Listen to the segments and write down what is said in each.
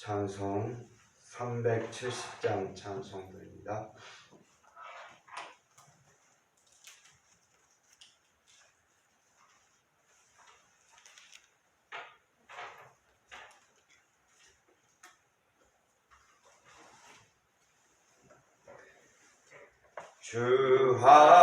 찬송 370장 찬송들입니다. 주안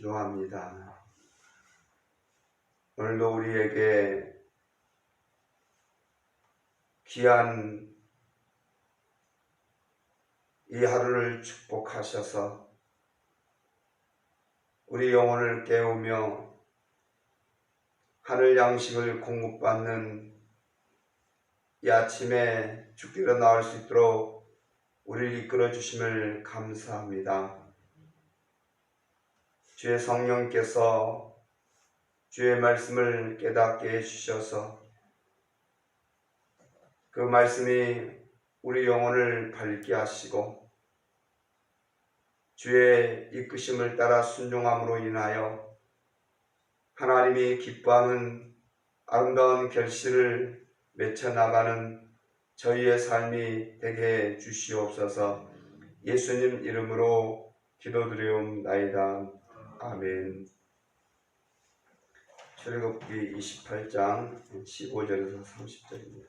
기도합니다. 오늘도 우리에게 귀한 이 하루를 축복하셔서 우리 영혼을 깨우며 하늘 양식을 공급받는 이 아침에 죽기로 나올 수 있도록 우리를 이끌어 주심을 감사합니다. 주의 성령께서 주의 말씀을 깨닫게 해주셔서 그 말씀이 우리 영혼을 밝게 하시고 주의 이끄심을 따라 순종함으로 인하여 하나님이 기뻐하는 아름다운 결실을 맺혀 나가는 저희의 삶이 되게 해 주시옵소서 예수님 이름으로 기도드리옵나이다. 아멘. 출애굽기 28장 15절에서 30절입니다.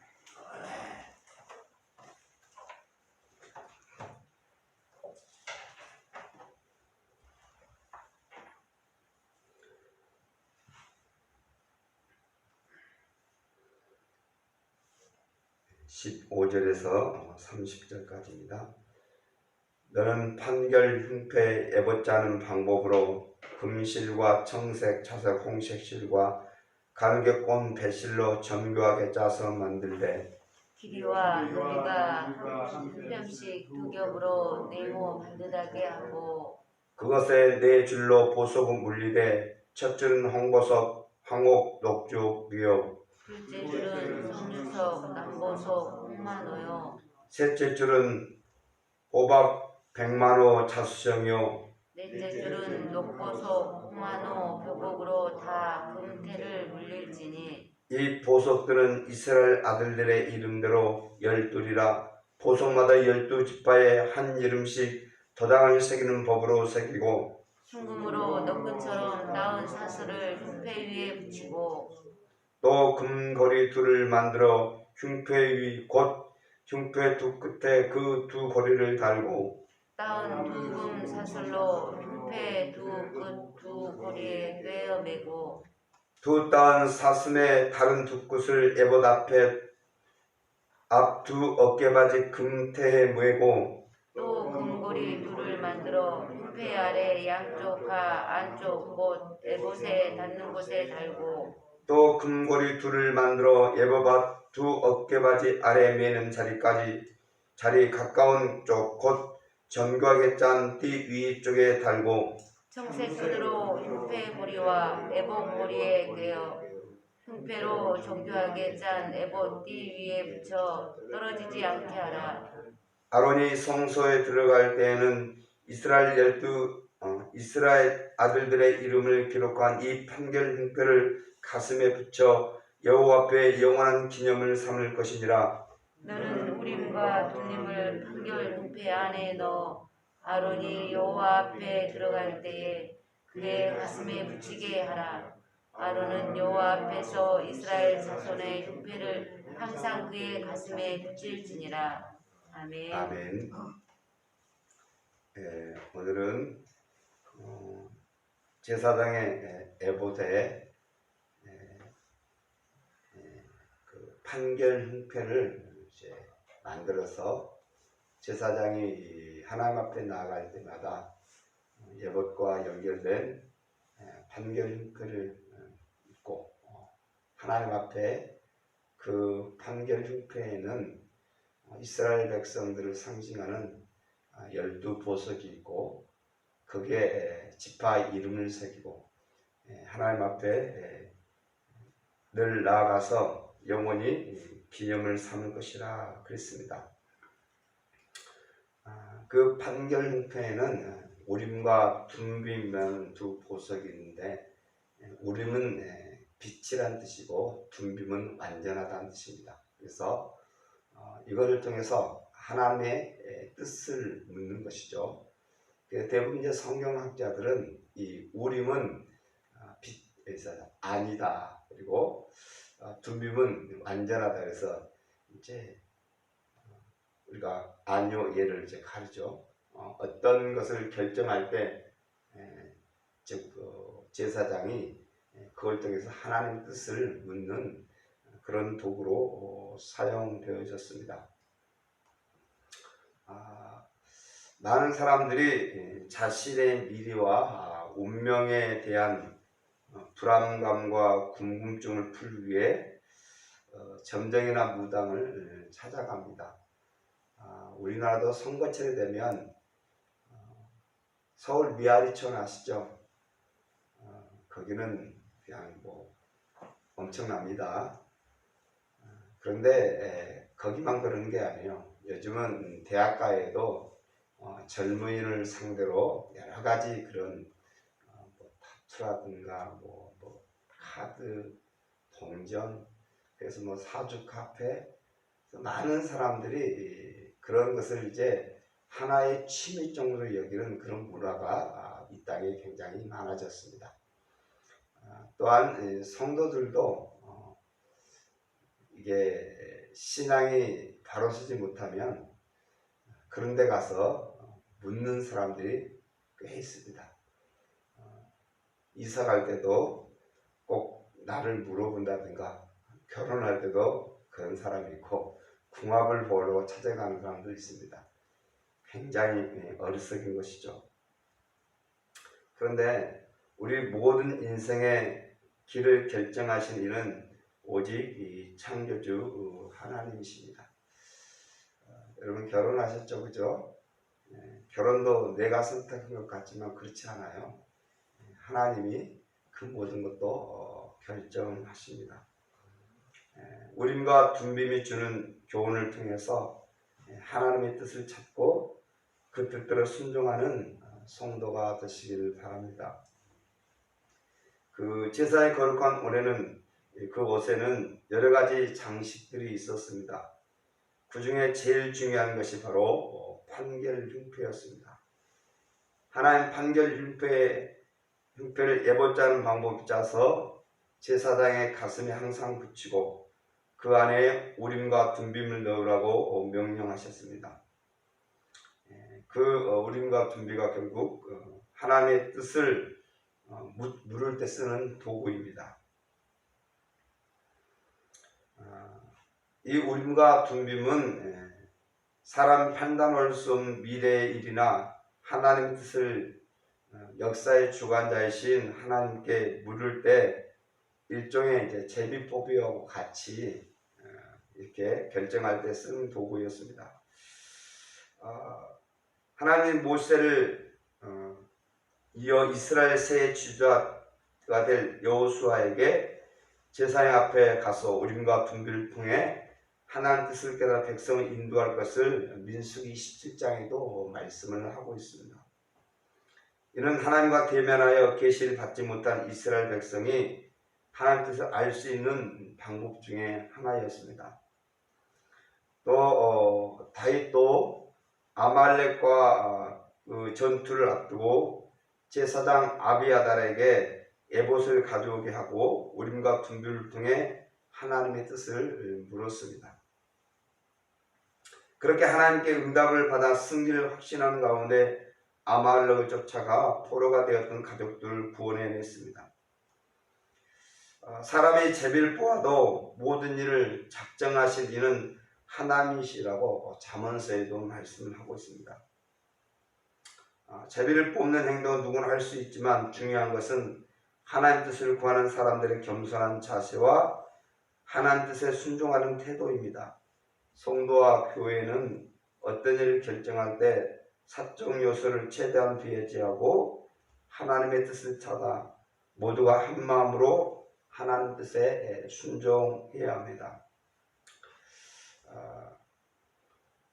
(15절에서 30절까지입니다) 너는 판결 흉패 애봇자는 방법으로 금실과 청색 자색 홍색 실과 가르게꼰 배실로 정교하게 짜서 만들되 길이와 너비가 한 뼘씩 두 겹으로 네모 반듯하게 하고 그것에 네 줄로 보석을 물리되 첫 줄은 홍보석 황옥 녹주 묘 둘째 줄은 석류석 남보석 홍마노요. 셋째 줄은 호박 백만호 자수정이요 넷째 줄은 녹보석 홍마노 교복으로 다 금태를 물릴지니 이 보석들은 이스라엘 아들들의 이름대로 열둘이라 보석마다 열두 지파에 한 이름씩 도장을 새기는 법으로 새기고 흉금으로 너끈처럼 따은 사슬을 흉패 위에 붙이고 또 금고리 둘을 만들어 흉패 위 곧 흉패 두 끝에 그두 고리를 달고 따은 두금 사슬로 흉패 두끝두 고리에 꿰어 매고 두 따은 사슴의 다른 두 끝을 에봇 앞에 앞 두 어깨바지 금태에 메고 또 금고리 둘을 만들어 흉패 아래 양쪽 가 안쪽 곳 에봇에 닿는 곳에 달고 또 금고리 둘을 만들어 예버밭 두 어깨바지 아래 매는 자리까지 자리 가까운 쪽 곧 정교하게 짠띠 위쪽에 달고 청색 끈으로 흉패 고리와 에봇 고리에 꿰어 흉패로 정교하게 짠 에봇 띠 위에 붙여 떨어지지 않게 하라. 아론이 성소에 들어갈 때에는 이스라엘 열두 어, 이스라엘 아들들의 이름을 기록한 이 판결 흉패를 가슴에 붙여 여호와 앞에 영원한 기념을 삼을 것이니라. 너는 우림과 둠림을 판결 흉패 안에 넣어 아론이 여호와 앞에 들어갈 때에 그의 가슴에 붙이게 하라. 아론은 여호와 앞에서 이스라엘 자손의 흉패를 항상 그의 가슴에 붙일지니라. 아멘. 아멘. 예, 오늘은 어, 제사장의 예, 에봇에 예, 예, 그 판결 흉패를 이제 만들어서 제사장이 이 하나님 앞에 나아갈 때마다 어, 에봇과 연결된 예, 판결 흉패를 어, 입고 어, 하나님 앞에 그 판결 흉패에는 어, 이스라엘 백성들을 상징하는 아, 열두 보석이 있고 에, 지파 이름을 새기고 에, 하나님 앞에 에, 늘 나아가서 영원히 이 기념을 삼을 것이라 그랬습니다. 아, 그 판결 형태에는 우림과 둠빔이라는 두 보석이 있는데 에, 우림은 에, 빛이란 뜻이고 둠빔은 완전하다는 뜻입니다. 그래서 어, 이것을 통해서 하나님의 에, 뜻을 묻는 것이죠. 그 대부분 이제 성경학자들은 이 우림은 아, 빛에서 아니다 그리고 아, 둠빔은 완전하다 그래서 이제 어, 우리가 아니요 예를 이제 가르죠. 어, 어떤 것을 결정할 때 에, 즉 어, 제사장이 에, 그걸 통해서 하나님 뜻을 묻는 그런 도구로 어, 사용되어졌습니다. 아, 많은 사람들이 예, 자신의 미래와 아, 운명에 대한 어, 불안감과 궁금증을 풀기 위해 어, 점정이나 무당을 예, 찾아갑니다. 아, 우리나라도 선거철이 되면 어, 서울 미아리촌 아시죠? 어, 거기는 그냥 뭐 엄청납니다. 그런데 에, 거기만 그러는 게 아니에요. 요즘은 대학가에도 어, 젊은이를 상대로 여러 가지 그런 어, 뭐 타투라든가 뭐, 뭐 카드, 동전, 그래서 뭐 사주 카페, 많은 사람들이 그런 것을 이제 하나의 취미 정도로 여기는 그런 문화가 이 땅에 굉장히 많아졌습니다. 아, 또한 성도들도 어, 이게 신앙이 바로 서지 못하면 그런 데 가서 묻는 사람들이 꽤 있습니다. 어, 이사 갈 때도 꼭 나를 물어본다든가 결혼할 때도 그런 사람이 있고 궁합을 보러 찾아가는 사람도 있습니다. 굉장히 예, 어리석인 것이죠. 그런데 우리 모든 인생의 길을 결정하신 이는 오직 이 창조주 하나님이십니다. 어, 여러분 결혼하셨죠, 그죠? 예, 결혼도 내가 선택한 것 같지만 그렇지 않아요. 예, 하나님이 그 모든 것도 어, 결정하십니다. 예, 우림과 둔빔이 주는 교훈을 통해서 예, 하나님의 뜻을 찾고 그 뜻대로 순종하는 어, 성도가 되시길 바랍니다. 그 제사에 거룩한 올해는 그 옷에는 여러 가지 장식들이 있었습니다. 그 중에 제일 중요한 것이 바로 어, 판결 흉패였습니다. 하나님 판결 흉패, 흉패를 예보자는 방법을 짜서 제사장의 가슴에 항상 붙이고 그 안에 우림과 둔빔을 넣으라고 어, 명령하셨습니다. 예, 그 어, 우림과 둔비가 결국 어, 하나님의 뜻을 물을 때 쓰는 도구입니다. 아, 이 우림과 둔빔은 예, 사람 판단할 수 없는 미래의 일이나 하나님의 뜻을 역사의 주관자이신 하나님께 물을 때 일종의 이제 제비뽑이하고 같이 이렇게 결정할 때 쓰는 도구였습니다. 아, 하나님 모세를 어, 이어 이스라엘 새 지도자가 될 여호수아에게 제사장 앞에 가서 우림과 둔비를 통해 하나님 뜻을 깨달아 백성을 인도할 것을 민수기 17장에도 말씀을 하고 있습니다. 이는 하나님과 대면하여 계시를 받지 못한 이스라엘 백성이 하나님 뜻을 알 수 있는 방법 중에 하나였습니다. 또 어, 다윗도 아말렉과 어, 그 전투를 앞두고 제사장 아비아달에게 에봇을 가져오게 하고 우림과 둔비를 통해 하나님의 뜻을 물었습니다. 그렇게 하나님께 응답을 받아 승리를 확신하는 가운데 아말렉을 쫓아가 포로가 되었던 가족들을 구원해냈습니다. 어, 사람의 제비를 보아도 모든 일을 작정하신 이는 하나님이시라고 잠언서에도 말씀을 하고 있습니다. 아, 제비를 뽑는 행동은 누구나 할 수 있지만 중요한 것은 하나님 뜻을 구하는 사람들의 겸손한 자세와 하나님 뜻에 순종하는 태도입니다. 성도와 교회는 어떤 일을 결정할 때 사적 요소를 최대한 배제하고 하나님의 뜻을 찾아 모두가 한 마음으로 하나님 뜻에 순종해야 합니다.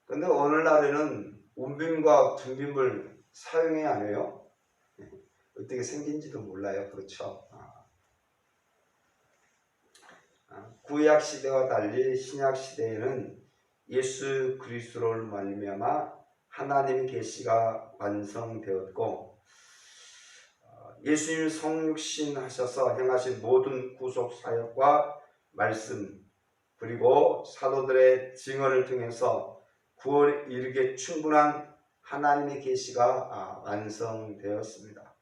그런데 아, 오늘날에는 운빔과 둔빔을 사용해야 하네요. 네, 어떻게 생긴지도 몰라요. 그렇죠. 아. 아, 구약 시대와 달리 신약 시대에는 예수 그리스도를 말미암아 하나님의 계시가 완성되었고 예수님 성육신 하셔서 행하신 모든 구속 사역과 말씀 그리고 사도들의 증언을 통해서 구원에 이르게 충분한 하나님의 계시가 아, 완성되었습니다.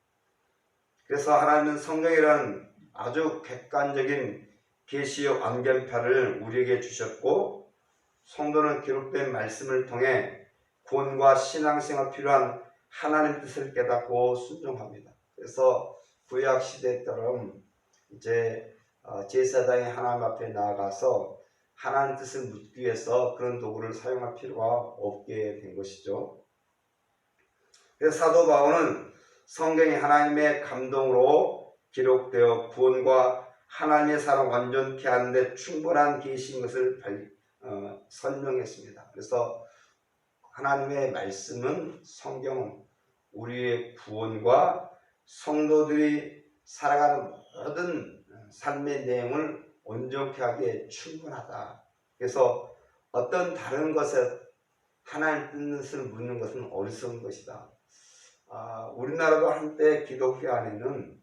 그래서 하나님은 성경이라는 아주 객관적인 계시의 완전파를 우리에게 주셨고 성도는 기록된 말씀을 통해 구원과 신앙생활 필요한 하나님 뜻을 깨닫고 순종합니다. 그래서 구약 시대처럼 이제 어, 제사장이 하나님 앞에 나아가서 하나님 뜻을 묻기 위해서 그런 도구를 사용할 필요가 없게 된 것이죠. 그래서 사도 바울은 성경이 하나님의 감동으로 기록되어 구원과 하나님의 사랑 완전케 하는데 충분한 계시인 것을 어, 설명했습니다. 그래서 하나님의 말씀은 성경은 우리의 구원과 성도들이 살아가는 모든 삶의 내용을 온전케 하기에 충분하다. 그래서 어떤 다른 것에 하나님 뜻을 묻는 것은 어리석은 것이다. 아, 우리나라도 한때 기독교 안에는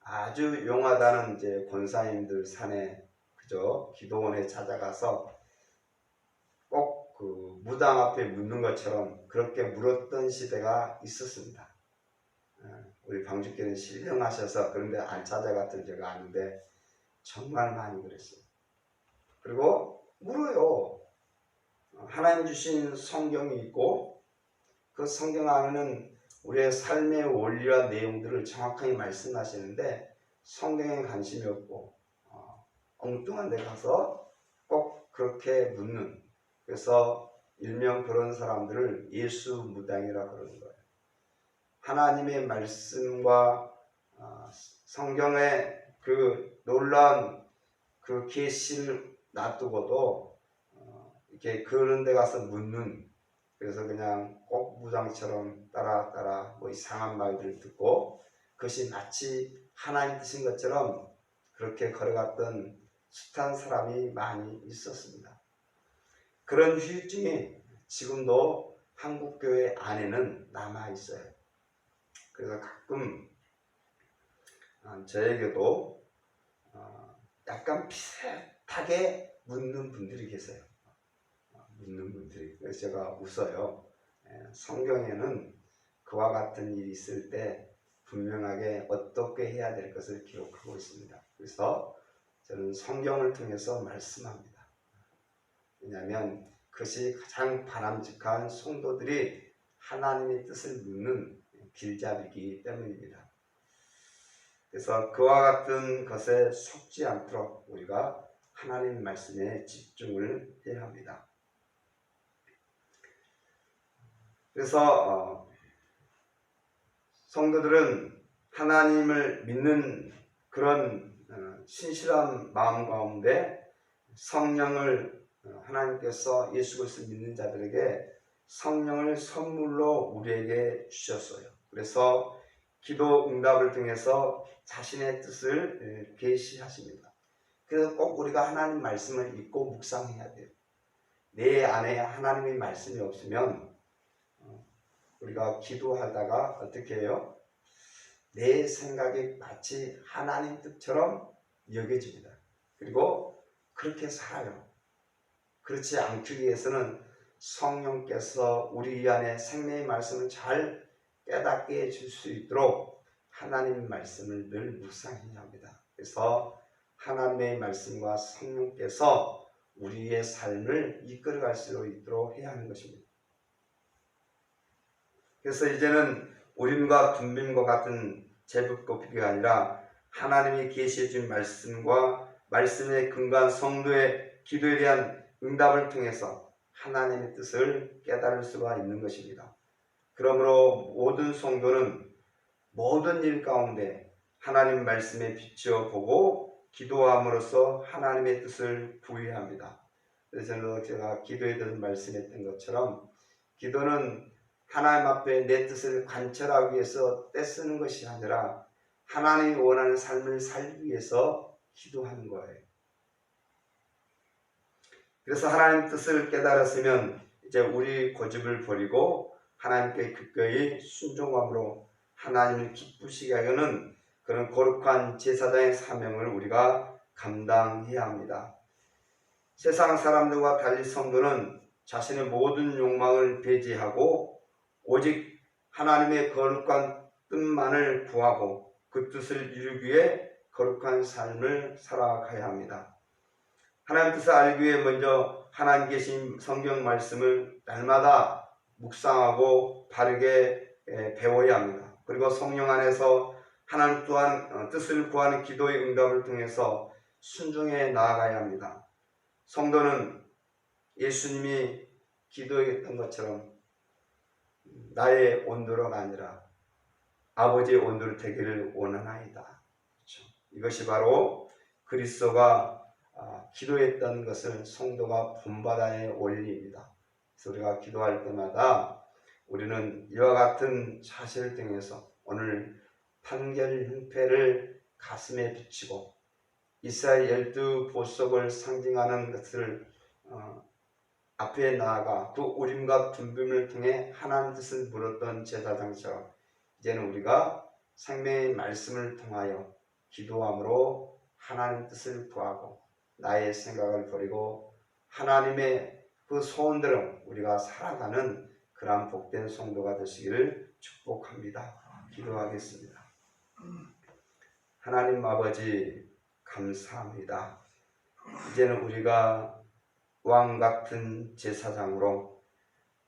아주 용하다는 이제 권사님들 산에 그저 기도원에 찾아가서 꼭 그 무당 앞에 묻는 것처럼 그렇게 물었던 시대가 있었습니다. 아, 우리 방주교는 신령하셔서 그런데 안 찾아갔던 제가 아는데 정말 많이 그랬어요. 그리고 물어요. 하나님 주신 성경이 있고 그 성경 안에는 우리의 삶의 원리와 내용들을 정확하게 말씀하시는데 성경에 관심이 없고 어, 엉뚱한 데 가서 꼭 그렇게 묻는 그래서 일명 그런 사람들을 예수 무당이라 그러는 거예요. 하나님의 말씀과 어, 성경의 그 놀라운 그 계시를 놔두고도 어, 이렇게 그런 데 가서 묻는 그래서 그냥 꼭 무당처럼 따라 따라 뭐 이상한 말들을 듣고 그것이 마치 하나님 뜻인 것처럼 그렇게 걸어갔던 숱한 사람이 많이 있었습니다. 그런 후유증이 지금도 한국 교회 안에는 남아 있어요. 그래서 가끔 어, 저에게도 어, 약간 비슷하게 묻는 분들이 계세요. 어, 묻는 분들이. 그래서 제가 웃어요. 예, 성경에는 그와 같은 일이 있을 때 분명하게 어떻게 해야 될 것을 기록하고 있습니다. 그래서 저는 성경을 통해서 말씀합니다. 왜냐하면 그것이 가장 바람직한 성도들이 하나님의 뜻을 묻는 길잡이기 때문입니다. 그래서 그와 같은 것에 속지 않도록 우리가 하나님 말씀에 집중을 해야 합니다. 그래서 어, 성도들은 하나님을 믿는 그런 어, 신실한 마음 가운데 성령을 어, 하나님께서 예수 그리스도 믿는 자들에게 성령을 선물로 우리에게 주셨어요. 그래서 기도 응답을 통해서 자신의 뜻을 예, 계시하십니다. 그래서 꼭 우리가 하나님 말씀을 읽고 묵상해야 돼요. 내 안에 하나님의 말씀이 없으면 어, 우리가 기도하다가 어떻게 해요? 내 생각이 마치 하나님 뜻처럼 여겨집니다. 그리고 그렇게 살아요. 그렇지 않기 위해서는 성령께서 우리 안에 생명의 말씀을 잘 깨닫게 해줄 수 있도록 하나님 말씀을 늘 묵상해야 합니다. 그래서 하나님의 말씀과 성령께서 우리의 삶을 이끌어갈 수 있도록 해야 하는 것입니다. 그래서 이제는 우림과 둔빔과 같은 제법 높이가 아니라 하나님이 계시해 준 말씀과 말씀의 근간 성도의 기도에 대한 응답을 통해서 하나님의 뜻을 깨달을 수가 있는 것입니다. 그러므로 모든 성도는 모든 일 가운데 하나님 말씀에 비추어 보고 기도함으로써 하나님의 뜻을 구해야 합니다. 그래서 제가 기도에 대해서 말씀했던 것처럼 기도는 하나님 앞에 내 뜻을 관철하기 위해서 떼쓰는 것이 아니라 하나님이 원하는 삶을 살기 위해서 기도하는 거예요. 그래서 하나님 뜻을 깨달았으면 이제 우리 고집을 버리고 하나님께 기꺼이 순종함으로 하나님을 기쁘시게 하려는 그런 거룩한 제사장의 사명을 우리가 감당해야 합니다. 세상 사람들과 달리 성도는 자신의 모든 욕망을 배제하고 오직 하나님의 거룩한 뜻만을 구하고 그 뜻을 이루기 위해 거룩한 삶을 살아가야 합니다. 하나님 뜻을 알기 위해 먼저 하나님 계신 성경 말씀을 날마다 묵상하고 바르게 배워야 합니다. 그리고 성령 안에서 하나님 또한 어, 뜻을 구하는 기도의 응답을 통해서 순종해 나아가야 합니다. 성도는 예수님이 기도했던 것처럼 나의 온도로가 아니라 아버지의 온도로 되기를 원하나이다. 그렇죠? 이것이 바로 그리스도가 아, 기도했던 것을 성도가 본받아야 원리입니다. 그래서 우리가 기도할 때마다 우리는 이와 같은 사실을 통해서 오늘 판결 hin패를 가슴에 비치고 이스라엘 열두 보석을 상징하는 것을 어, 앞에 나아가 그 우림과 둠빔을 통해 하나님 뜻을 물었던 제사장처럼 이제는 우리가 생명의 말씀을 통하여 기도함으로 하나님 뜻을 구하고 나의 생각을 버리고 하나님의 그 소원대로 우리가 살아가는 그러한 복된 성도가 되시기를 축복합니다. 기도하겠습니다. 하나님 아버지 감사합니다. 이제는 우리가 왕 같은 제사장으로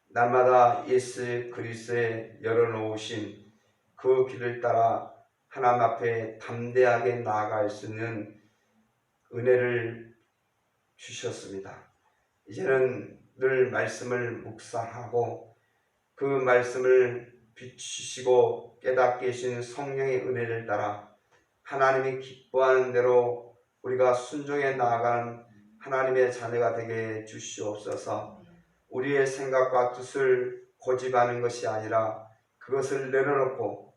날마다 예수 그리스도의 열어놓으신 그 길을 따라 하나님 앞에 담대하게 나아갈 수 있는 은혜를 주셨습니다. 이제는 늘 말씀을 묵상하고 그 말씀을 비추시고 깨닫게 하신 성령의 은혜를 따라 하나님이 기뻐하는 대로 우리가 순종해 나아가는 하나님의 자녀가 되게 주시옵소서. 우리의 생각과 뜻을 고집하는 것이 아니라 그것을 내려놓고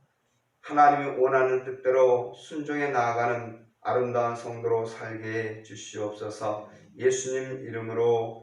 하나님이 원하는 뜻대로 순종해 나아가는 아름다운 성도로 살게 해 주시옵소서. 예수님 이름으로